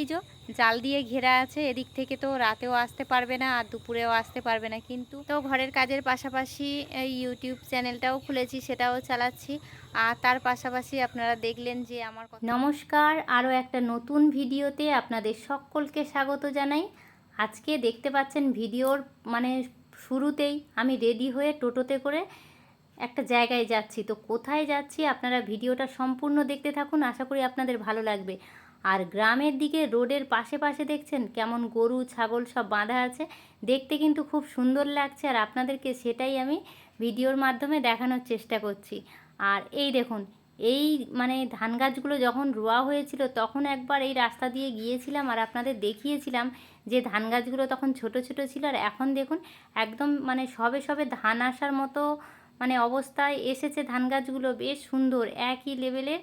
এই যে জাল দিয়ে ঘেরা আছে, এদিক থেকে তো রাতেও আসতে পারবে না আর দুপুরেও আসতে পারবে না কিন্তু। তো ঘরের কাজের পাশাপাশি ইউটিউব চ্যানেলটাও খুলেছি, সেটাও চালাচ্ছি। আর তার পাশাপাশি আপনারা দেখলেন যে আমার নমস্কার, আরও একটা নতুন ভিডিওতে আপনাদের সকলকে স্বাগত জানাই। আজকে দেখতে পাচ্ছেন ভিডিওর মানে শুরুতেই আমি রেডি হয়ে টোটোতে করে একটা জায়গায় যাচ্ছি। তো কোথায় যাচ্ছি আপনারা ভিডিওটা সম্পূর্ণ দেখতে থাকুন, আশা করি আপনাদের ভালো লাগবে। আর গ্রামের দিকে রোডের পাশে পাশে দেখছেন কেমন গরু, ছাগল সব বাঁধা আছে। দেখতে কিন্তু খুব সুন্দর লাগছে আর আপনাদেরকে সেটাই আমি ভিডিওর মাধ্যমে দেখানোর চেষ্টা করছি। আর এই দেখুন, এই মানে ধান গাছগুলো যখন রোয়া হয়েছিল তখন একবার এই রাস্তা দিয়ে গিয়েছিলাম আর আপনাদের দেখিয়েছিলাম যে ধান গাছগুলো তখন ছোট ছোট ছিল। আর এখন দেখুন, একদম মানে সবে সবে ধান আসার মতো মানে অবস্থায় এসেছে ধান গাছগুলো বেশ সুন্দর, একই লেভেলে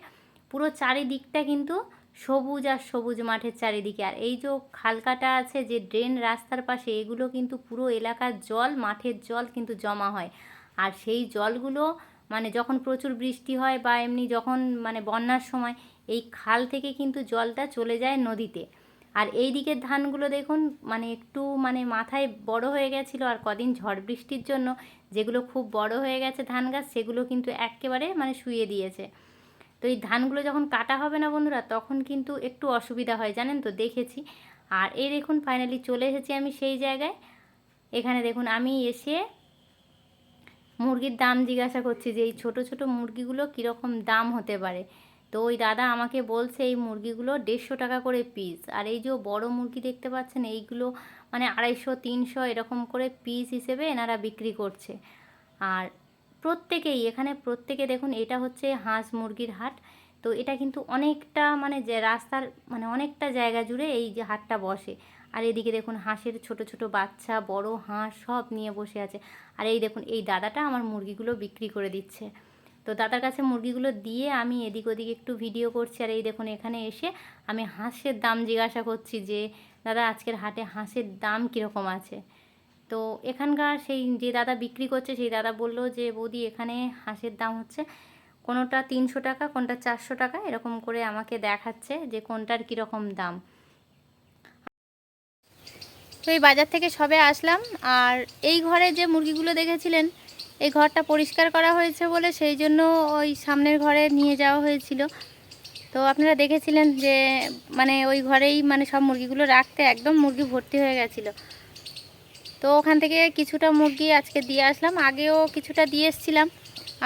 পুরো চারিদিকটা কিন্তু সবুজ আর সবুজ মাঠের চারিদিকে। আর এই যে খালকাটা আছে, যে ড্রেন রাস্তার পাশে, এগুলো কিন্তু পুরো এলাকার জল, মাঠের জল কিন্তু জমা হয়। আর সেই জলগুলো মানে যখন প্রচুর বৃষ্টি হয় বা এমনি যখন মানে বন্যার সময়, এই খাল থেকে কিন্তু জলটা চলে যায় নদীতে। আর এই দিকের ধানগুলো দেখুন মানে একটু মানে মাথায় বড় হয়ে গেছিল আর কদিন ঝড় বৃষ্টির জন্য যেগুলো খুব বড় হয়ে গেছে ধান গাছ, সেগুলো কিন্তু একেবারে মানে শুয়ে দিয়েছে। তো এই ধানগুলো যখন কাটা হবে না বন্ধুরা, তখন কিন্তু একটু অসুবিধা হয়, জানেন তো? দেখেছি। আর এই দেখুন ফাইনালি চলে এসেছি আমি সেই জায়গায়। এখানে দেখুন, আমি এসে মুরগির দাম জিজ্ঞাসা করছি যে এই ছোট ছোট মুরগিগুলো কীরকম দাম হতে পারে? তো ওই দাদা আমাকে বলছে এই মুরগিগুলো দেড়শো টাকা করে পিস আর এই যে বড় মুরগি দেখতে পাচ্ছেন, এইগুলো মানে আড়াইশো, তিনশো এরকম করে পিস হিসেবে এনারা বিক্রি করছে। আর প্রত্যেকেই, এখানে প্রত্যেকে দেখুন, এটা হচ্ছে হাঁস মুরগির হাট। তো এটা কিন্তু অনেকটা মানে যে রাস্তার মানে অনেকটা জায়গা জুড়ে এই যে হাটটা বসে। আর এদিকে দেখুন, হাঁসের ছোট ছোট বাচ্চা, বড় হাঁস সব নিয়ে বসে আছে। আর এই দেখুন, এই দাদাটা আমার মুরগিগুলো বিক্রি করে দিচ্ছে। তো দাদার কাছে মুরগিগুলো দিয়ে আমি এদিক ওদিক একটু ভিডিও করছি আর এই দেখুন এখানে এসে আমি হাঁসের দাম জিজ্ঞাসা করছি যে, দাদা, আজকের হাটে হাঁসের দাম কীরকম আছে? তো এখানকার সেই যে দাদা বিক্রি করছে, সেই দাদা বলল যে, বৌদি, এখানে হাঁসের দাম হচ্ছে কোনোটা তিনশো টাকা, কোনটা চারশো টাকা? এরকম করে আমাকে দেখাচ্ছে যে কোনটার কীরকম দাম। তো এই বাজার থেকে সবে আসলাম আর এই ঘরে যে মুরগিগুলো দেখেছিলেন এই ঘরটা পরিষ্কার করা হয়েছে বলে সেই জন্য ওই সামনের ঘরে নিয়ে যাওয়া হয়েছিল। তো আপনারা দেখেছিলেন যে মানে ওই ঘরেই মানে সব মুরগিগুলো রাখতে একদম মুরগি ভর্তি হয়ে গেছিল। তো ওখান থেকে কিছুটা মুরগি আজকে দিয়ে আসলাম। আগেও কিছুটা দিয়ে এসেছিলাম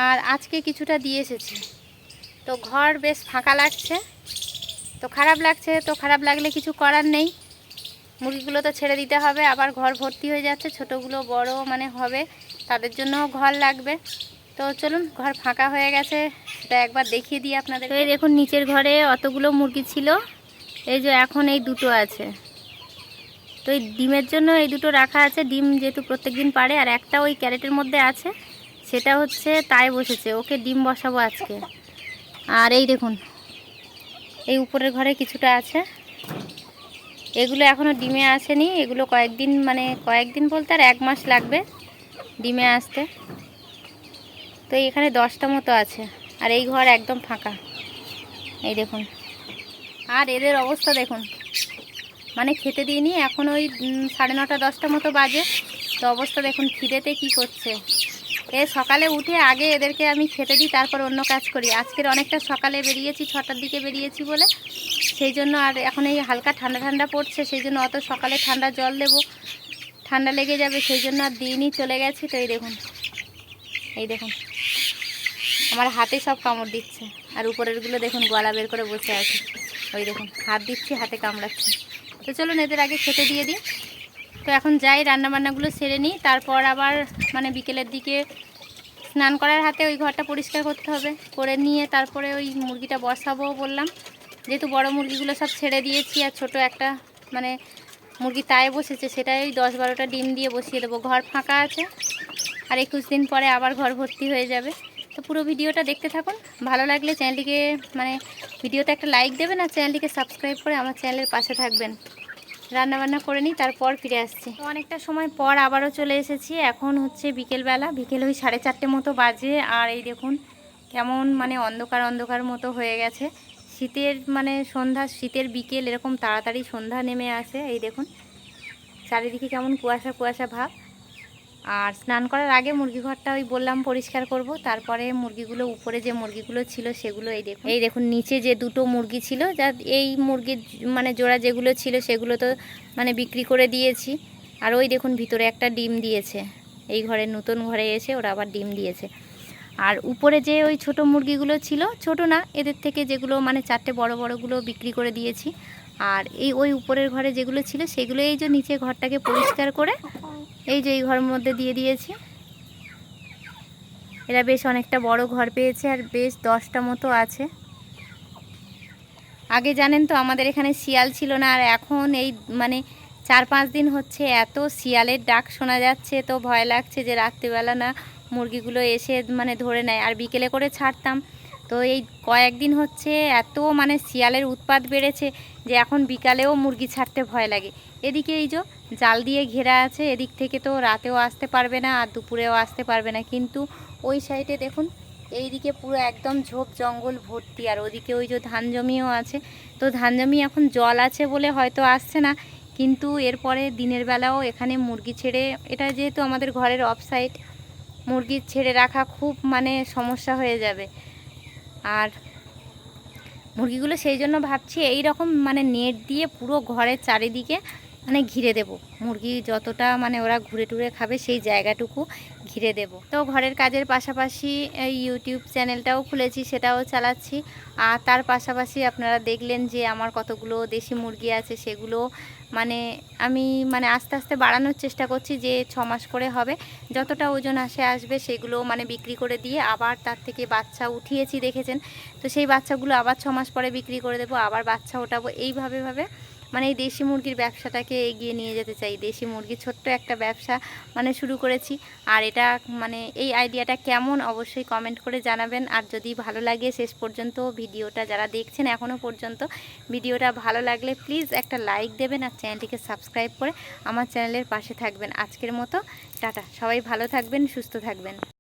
আর আজকে কিছুটা দিয়ে এসেছি। তো ঘর বেশ ফাঁকা লাগছে। তো খারাপ লাগছে, তো খারাপ লাগলে কিছু করার নেই। মুরগিগুলো তো ছেড়ে দিতে হবে, আবার ঘর ভর্তি হয়ে যাচ্ছে, ছোটোগুলো বড় মানে হবে, তাদের জন্যও ঘর লাগবে। তো চলুন, ঘর ফাঁকা হয়ে গেছে, সেটা একবার দেখিয়ে দিই আপনাদের এই দেখুন, নিচের ঘরে অতগুলো মুরগি ছিল, এই যে এখন এই দুটো আছে। তো এই ডিমের জন্য এই দুটো রাখা আছে, ডিম যেহেতু প্রত্যেক দিন পারে আর একটা ওই ক্যারেটের মধ্যে আছে, সেটা হচ্ছে তাই বসেছে, ওকে ডিম বসাবো আজকে। আর এই দেখুন, এই উপরের ঘরে কিছুটা আছে। এগুলো এখনও ডিমে আসেনি, এগুলো কয়েকদিন মানে কয়েকদিন বলতে আর এক মাস লাগবে ডিমে আসতে। তো এখানে দশটা মতো আছে, আর এই ঘর একদম ফাঁকা। এই দেখুন। আর এদের অবস্থা দেখুন। মানে খেতে দিইনি, এখন ওই সাড়ে নটা, দশটা মতো বাজে। তো অবস্থা দেখুন, খিদেতে কি করছে? এ সকালে উঠে আগে এদেরকে আমি খেতে দিই, তারপর অন্য কাজ করি। আজকের অনেকটা সকালে বেরিয়েছি, ছটার দিকে বেরিয়েছি বলে। সেই জন্য আর এখন এই হালকা ঠান্ডা ঠান্ডা পড়ছে, সেই জন্য অত সকালে ঠান্ডা জল দেবো। ঠান্ডা লেগে যাবে, সেই জন্য আর দিনই চলে গেছি। তো এই দেখুন এই দেখুন, আমার হাতে সব কামড় দিচ্ছে। আর উপরেরগুলো দেখুন, গলা বের করে বসে আছে। ওই দেখুন, হাত দিচ্ছি, হাতে কামড়াচ্ছে। তো চলুন, এদের আগে খেতে দিয়ে দিই। তো এখন যাই, রান্নাবান্নাগুলো সেরে নিই, তারপর আবার মানে বিকেলের দিকে স্নান করার হাতে ওই ঘরটা পরিষ্কার করতে হবে। করে নিয়ে তারপরে ওই মুরগিটা বসাবো বললাম। যেহেতু বড় মুরগিগুলো সব ছেড়ে দিয়েছি আর ছোট একটা মানে মুরগি তায়ে বসেছে, সেটাই ওই দশ বারোটা ডিম দিয়ে বসিয়ে দেবো। ঘর ফাঁকা আছে আর একুশ দিন পরে আবার ঘর ভর্তি হয়ে যাবে। তো পুরো ভিডিওটা দেখতে থাকুন। ভালো লাগলে চ্যানেলটিকে মানে ভিডিওতে একটা লাইক দেবেন আর চ্যানেলটিকে সাবস্ক্রাইব করে আমার চ্যানেলের পাশে থাকবেন। রান্না বান্না করে নিই, তারপর ফিরে আসছি। অনেকটা সময় পর আবারও চলে এসেছি। এখন হচ্ছে বিকেলবেলা, বিকেল ওই সাড়ে চারটে মতো বাজে। আর এই দেখুন, কেমন মানে অন্ধকার অন্ধকার মতো হয়ে গেছে। শীতের মানে সন্ধ্যা, শীতের বিকেল, এরকম তাড়াতাড়ি সন্ধ্যা নেমে আসে। এই দেখুন, চারিদিকে কেমন কুয়াশা কুয়াশা ভাব। আর স্নান করার আগে মুরগি ঘরটা ওই বললাম পরিষ্কার করব, তারপরে মুরগিগুলো উপরে যে মুরগিগুলো ছিল সেগুলো এই দেখুন। এই দেখুন, নিচে যে দুটো মুরগি ছিল, যা এই মুরগির মানে জোড়া যেগুলো ছিল সেগুলো তো মানে বিক্রি করে দিয়েছি। আর ওই দেখুন, ভিতরে একটা ডিম দিয়েছে। এই ঘরে নতুন ঘরে এসে ওরা আবার ডিম দিয়েছে। আর উপরে যে ওই ছোট মুরগিগুলো ছিল, ছোট না, এদের থেকে যেগুলো মানে চারটে বড় বড়গুলো বিক্রি করে দিয়েছি। আর এই ওই উপরের ঘরে যেগুলো ছিল, সেগুলো এই যে নিচে ঘরটাকে পরিষ্কার করে এই যে এই ঘরের মধ্যে দিয়ে দিয়েছি। এরা বেশ অনেকটা বড় ঘর পেয়েছে আর বেশ দশটা মতো আছে। আগে জানেন তো আমাদের এখানে শিয়াল ছিল না আর এখন এই মানে চার পাঁচ দিন হচ্ছে এত শিয়ালের ডাক শোনা যাচ্ছে তো ভয় লাগছে যে রাত্রিবেলা না মুরগিগুলো এসে মানে ধরে নেয়। আর বিকেলে করে ছাড়তাম তো এই কয়েকদিন হচ্ছে এত মানে শিয়ালের উৎপাত বেড়েছে যে এখন বিকালেও মুরগি ছাড়তে ভয় লাগে। এদিকে এই যে জাল দিয়ে ঘেরা আছে, এদিক থেকে তো রাতেও আসতে পারবে না আর দুপুরেও আসতে পারবে না। কিন্তু ওই সাইডে দেখুন, এইদিকে পুরো একদম ঝোপ জঙ্গল ভর্তি আর ওদিকে ওই যে ধান জমিও আছে। তো ধান জমি এখন জল আছে বলে হয়তো আসছে না, কিন্তু এরপরে দিনের বেলাও এখানে মুরগি ছেড়ে, এটা যেহেতু আমাদের ঘরের অফ সাইড মুরগি ছেড়ে রাখা খুব মানে সমস্যা হয়ে যাবে। আর মুরগিগুলো সেই জন্য ভাবছি এই রকম মানে নেট দিয়ে পুরো ঘরের চারিদিকে মানে ঘিরে দেব। মুরগি যতটা মানে ওরা ঘুরে টুরে খাবে সেই জায়গাটুকু ঘিরে দেব। তো ঘরের কাজের পাশাপাশি ইউটিউব চ্যানেলটাও খুলেছি, সেটাও চালাচ্ছি। আর তার পাশাপাশি আপনারা দেখলেন যে আমার কতগুলো দেশি মুরগি আছে, সেগুলো মানে আমি মানে আস্তে আস্তে বাড়ানোর চেষ্টা করছি যে ছ মাস করে হবে। যতটা ওজন আসে আসবে সেগুলো মানে বিক্রি করে দিয়ে আবার তার থেকে বাচ্চা উঠিয়েছি দেখেছেন। তো সেই বাচ্চাগুলো আবার ছ মাস পরে বিক্রি করে দেবো, আবার বাচ্চা ওঠাবো। এইভাবে, ভাবে মানে এই দেশি মুরগির ব্যবসাটাকে এগিয়ে নিয়ে যেতে চাই। দেশি মুরগি ছোট্ট একটা ব্যবসা মানে শুরু করেছি। আর এটা মানে এই আইডিয়াটা কেমন অবশ্যই কমেন্ট করে জানাবেন। আর যদি ভালো লাগে শেষ পর্যন্ত ভিডিওটা যারা দেখছেন এখনও পর্যন্ত, ভিডিওটা ভালো লাগলে প্লিজ একটা লাইক দেবেন আর চ্যানেলটিকে সাবস্ক্রাইব করে আমার চ্যানেলের পাশে থাকবেন। আজকের মতো, টাটা। সবাই ভালো থাকবেন, সুস্থ থাকবেন।